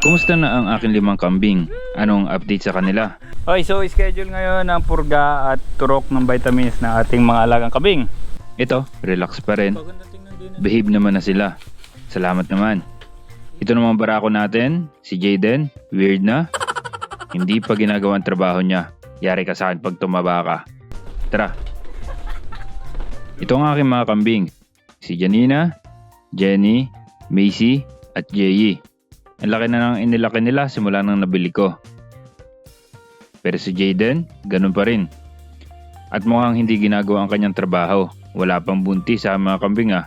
Kumusta na ang aking limang kambing? Anong update sa kanila? Okay, so schedule ngayon ang purga at turok ng vitamins ng ating mga alagang kabing. Ito, relax pa rin. Behave naman na sila. Salamat naman. Ito namang barako natin, si Jaden, weird na. Hindi pa ginagawa ang trabaho niya. Yari ka sa akin pag tumaba ka. Tara. Ito ang aking mga kambing. Si Janina, Jenny, Macy, at Jay. Ang laki na ng inilaki nila simula nang nabili ko. Pero si Jaden, ganun pa rin. At mukhang hindi ginagawa ang kanyang trabaho. Wala pang bunti sa mga kambing ah.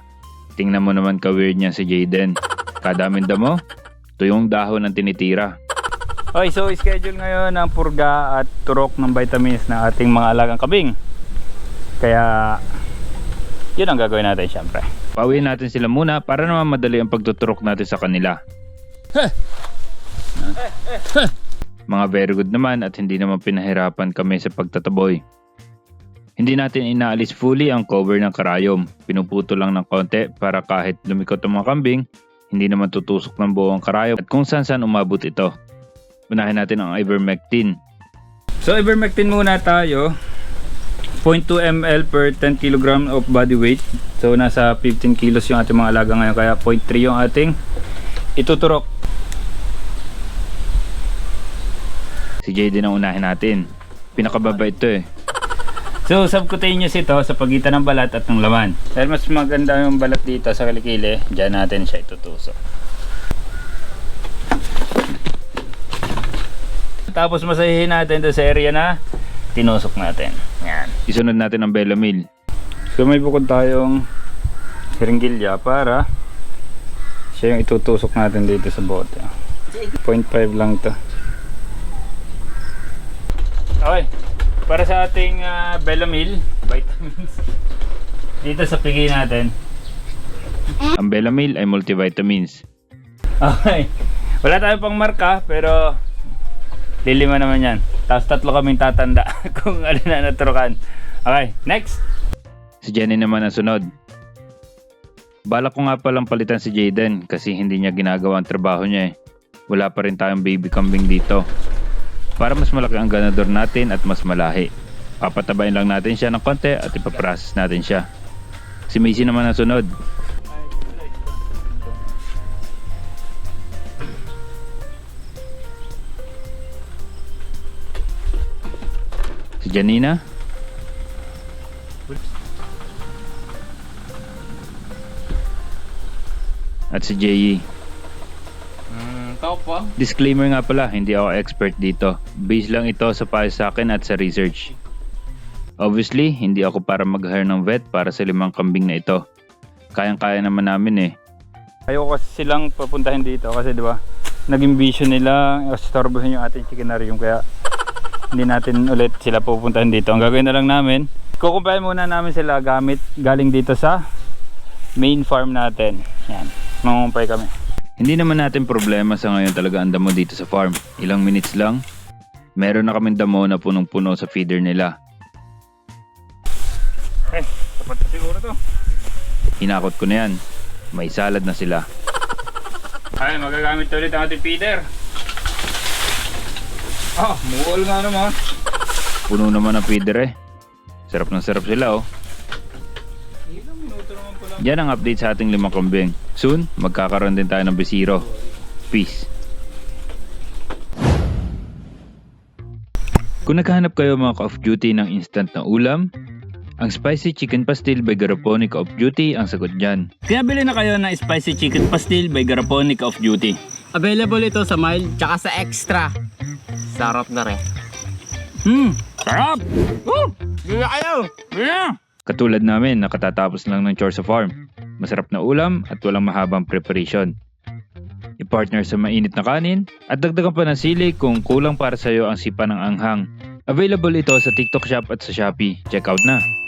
Tingnan mo naman ka-weird niya si Jaden. Kadaming damo, tuyong dahon ang tinitira. Okay, so schedule ngayon ang purga at turok ng vitamins ng ating mga alagang kabing. Kaya, yun ang gagawin natin syempre. Pauwiin natin sila muna para naman madali ang pagtuturok natin sa kanila. Mga very good naman at hindi naman pinahirapan kami sa pagtataboy. Hindi natin inaalis fully ang cover ng karayom. Pinuputo lang ng konti para kahit lumikot ang mga kambing, hindi naman tutusok ng buong karayom at kung saan saan umabot ito. Unahin natin ang ivermectin. So ivermectin muna tayo. 0.2 ml per 10 kg of body weight. So nasa 15 kilos yung ating mga alaga ngayon kaya 0.3 yung ating ituturok. Si Jaden ang unahin natin. Pinakababa ito eh. So subcutaneous ito sa pagitan ng balat at ng laman. Dahil mas maganda yung balat dito sa kilikili, dyan natin siya itutusok. Tapos masahihin natin doon sa area na tinusok natin. Yan. Isunod natin ang Belamil. So may bukod tayong siringgilya para siya yung itutusok natin dito sa bote. 0.5 lang to. Okay. Para sa ating uh, Belamil, vitamins. Dito sa pigi natin. Ang Belamil ay multivitamins. Okay. Wala tayong pang marka pero lilima naman yan. Tapos tatlo kaming tatanda kung alin na naturukan. Okay, next. Si Jenny naman ang sunod. Balak ko nga palang palitan si Jaden kasi hindi niya ginagawa ang trabaho niya eh. Wala pa rin tayong baby kambing dito. Para mas malaki ang ganador natin at mas malahi. Papatabayin lang natin siya ng konti at ipaprocess natin siya. Si Macy naman ang sunod. Si Janina. At si Jay. Pa. Disclaimer nga pala, hindi ako expert dito. Base lang ito sa payo sa akin at sa research. Obviously, hindi ako para mag-hire ng vet para sa limang kambing na ito. Kayang-kaya naman namin eh. Ayoko kasi silang papuntahin dito kasi di ba naging vision nila istorbohin yung ating chickenarium kaya hindi natin ulit sila pupuntahan dito. Ang gagawin na lang namin, kukumpayan muna namin sila gamit galing dito sa main farm natin. Yan, mangumpay kami. Hindi naman natin problema sa ngayon talaga ang damo dito sa farm. Ilang minutes lang, meron na kaming damo na punong-puno sa feeder nila. Eh, sapat na siguro to. Hinakot ko na yan. May salad na sila. Ay, magagamit ulit ang ating feeder. Ah, muol nga naman. Puno naman ang feeder eh. Sarap ng sarap sila oh. Yan ang update sa ating limang kambing. Soon, magkakaroon din tayo ng bisiro. Peace. Kung naghahanap kayo mga ka-off duty ng instant na ulam, ang Spicy Chicken Pastil by Garaponi Ka-Off Duty ang sagot dyan. Kaya bili na kayo ng Spicy Chicken Pastil by Garaponic of Duty. Available ito sa mild tsaka sa extra. Sarap na rin. Hmm, sarap! Woo! Bili na kayo! Bili na! Katulad namin, nakatatapos lang ng chore sa farm. Masarap na ulam at walang mahabang preparation. I-partner sa mainit na kanin at dagdagan pa ng sili kung kulang para sa'yo ang sipa ng anghang. Available ito sa TikTok Shop at sa Shopee. Check out na!